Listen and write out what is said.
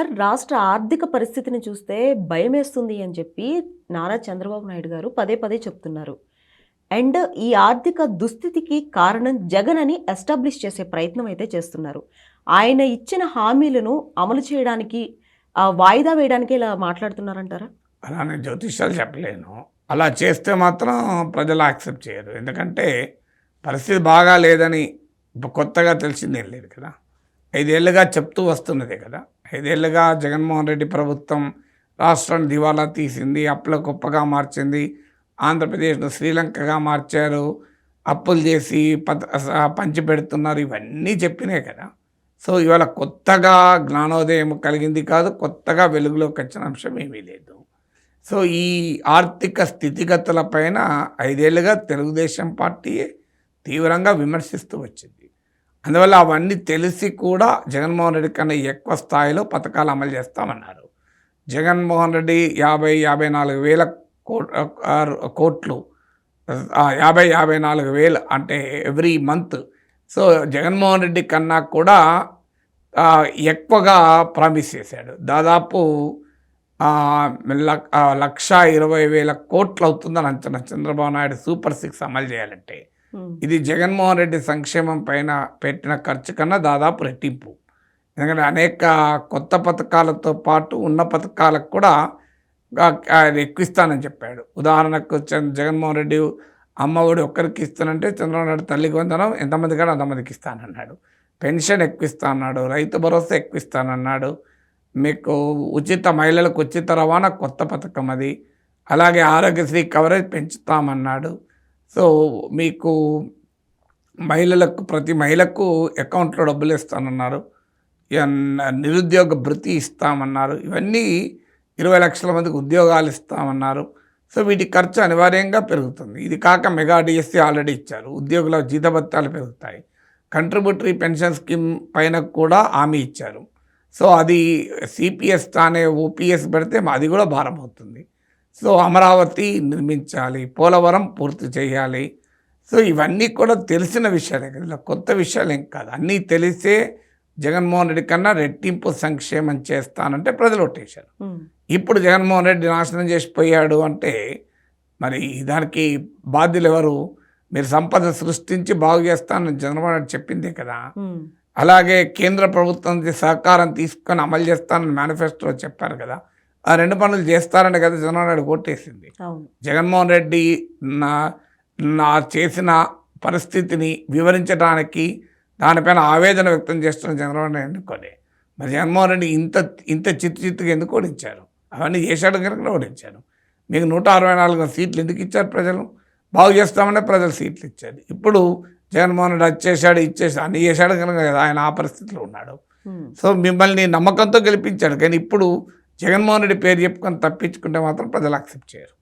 Sir రాష్ట్ర ఆర్థిక పరిస్థితిని చూస్తే భయమేస్తుంది అని చెప్పి నారా చంద్రబాబు నాయుడు గారు పదే పదే చెప్తున్నారు. అండ్ ఈ ఆర్థిక దుస్థితికి కారణం జగన్ అని ఎస్టాబ్లిష్ చేసే ప్రయత్నం అయితే చేస్తున్నారు. ఆయన ఇచ్చిన హామీలను అమలు చేయడానికి వాయిదా వేయడానికి ఇలా మాట్లాడుతున్నారంటారా? అలా నేను జ్యోతిష్యాలు చెప్పలేను. అలా చేస్తే మాత్రం ప్రజలు యాక్సెప్ట్ చేయరు. ఎందుకంటే పరిస్థితి బాగా లేదని ఇప్పుడు కొత్తగా తెలిసిందేం లేదు కదా. ఐదేళ్ళుగా చెప్తూ వస్తున్నదే కదా. ఐదేళ్ళుగా జగన్మోహన్ రెడ్డి ప్రభుత్వం రాష్ట్రాన్ని దివాలా తీసింది అప్పుల గొప్పగా మార్చింది ఆంధ్రప్రదేశ్ను శ్రీలంకగా మార్చారు అప్పులు చేసి పత పంచి పెడుతున్నారు ఇవన్నీ చెప్పినాయి కదా. సో ఇవాళ కొత్తగా జ్ఞానోదయం కలిగింది కాదు కొత్తగా వెలుగులోకి వచ్చిన అంశం ఏమీ లేదు. సో ఈ ఆర్థిక స్థితిగతుల పైన ఐదేళ్ళుగా తెలుగుదేశం పార్టీ తీవ్రంగా విమర్శిస్తూ వచ్చింది. అందువల్ల అవన్నీ తెలిసి కూడా జగన్మోహన్ రెడ్డి కన్నా ఎక్కువ స్థాయిలో పథకాలు అమలు చేస్తామన్నారు. జగన్మోహన్ రెడ్డి యాభై యాభై నాలుగు వేల కోట్లు యాభై యాభై నాలుగు వేలు అంటే every month. So Jaganmohan Reddy కన్నా కూడా ఎక్కువగా ప్రామిస్ చేశాడు. దాదాపు లక్- లక్ష ఇరవై వేల కోట్లు అవుతుందని అంచనా. చంద్రబాబు నాయుడు సూపర్ సిక్స్ అమలు చేయాలంటే ఇది జగన్మోహన్ రెడ్డి సంక్షేమం పైన పెట్టిన ఖర్చు కన్నా దాదాపు రెట్టింపు. ఎందుకంటే అనేక కొత్త పథకాలతో పాటు ఉన్న పథకాలకు కూడా ఆయన ఎక్కువ చెప్పాడు. ఉదాహరణకు చంద్ర- జగన్మోహన్ రెడ్డి అమ్మ ఒడి ఒక్కరికి ఇస్తానంటే చంద్రబాబు నాయుడు తల్లికి వందనం ఎంతమంది కానీ అంతమందికి ఇస్తానన్నాడు. పెన్షన్ ఎక్కువ అన్నాడు రైతు భరోసా ఎక్కువిస్తానన్నాడు. మీకు ఉచిత మహిళలకు ఉచిత రవాణా కొత్త పథకం అది. అలాగే ఆరోగ్యశ్రీ కవరేజ్ పెంచుతామన్నాడు. సో మీకు మహిళలకు ప్రతి మహిళకు అకౌంట్లో డబ్బులు ఇస్తానన్నారు. ఇక నిరుద్యోగ భృతి ఇస్తామన్నారు. ఇవన్నీ ఇరవై లక్షల మందికి ఉద్యోగాలు ఇస్తామన్నారు. సో వీటి ఖర్చు అనివార్యంగా పెరుగుతుంది. ఇది కాక మెగా డిఎస్సి ఆల్రెడీ ఇచ్చారు. ఉద్యోగుల జీతభత్యాలు పెరుగుతాయి. కంట్రిబ్యూటరీ పెన్షన్ స్కీమ్ పైన కూడా హామీ ఇచ్చారు. సో అది సిపిఎస్ తానే ఓపీఎస్ పెడితే అది కూడా భారం అవుతుంది సో అమరావతి నిర్మించాలి పోలవరం పూర్తి చేయాలి. సో ఇవన్నీ కూడా తెలిసిన విషయాలే కదా ఇలా కొత్త విషయాలు ఏం కాదు. అన్నీ తెలిసే జగన్మోహన్ రెడ్డి కన్నా రెట్టింపు సంక్షేమం చేస్తానంటే ప్రజలు ఒట్టేశారు. ఇప్పుడు జగన్మోహన్ రెడ్డి నాశనం చేసిపోయాడు అంటే మరి దానికి బాధ్యులు ఎవరు? మీరు సంపద సృష్టించి బాగు చేస్తానని చంద్రబాబు నాయుడు చెప్పిందే కదా. అలాగే కేంద్ర ప్రభుత్వం సహకారం తీసుకొని అమలు చేస్తానని మేనిఫెస్టోలో చెప్పారు కదా. ఆ రెండు పనులు చేస్తారని కదా ఓటేసింది అవును. జగన్మోహన్ రెడ్డి నా నా చేసిన పరిస్థితిని వివరించడానికి దానిపైన ఆవేదన వ్యక్తం చేస్తున్న చంద్రబాబు నాయుడు ఎన్నుకొని మరి జగన్మోహన్ రెడ్డి ఇంత ఇంత చిత్తు చిత్తుగా ఎందుకు ఓడించారు? అవన్నీ చేశాడు కనుక ఓడించారు. మీకు నూట అరవై నాలుగు సీట్లు ఎందుకు ఇచ్చారు ప్రజలు? బాగు చేస్తామనే ప్రజలు సీట్లు ఇచ్చారు. ఇప్పుడు జగన్మోహన్ రెడ్డి చేశాడు ఇచ్చేసాడు అన్ని చేశాడు కనుక కదా ఆయన ఆ పరిస్థితిలో ఉన్నాడు. సో మిమ్మల్ని నమ్మకంతో గెలిపించాడు. కానీ ఇప్పుడు జగన్మోహన్ రెడ్డి పేరు చెప్పుకొని తప్పించుకుంటే మాత్రం ప్రజలు యాక్సెప్ట్ చేయరు.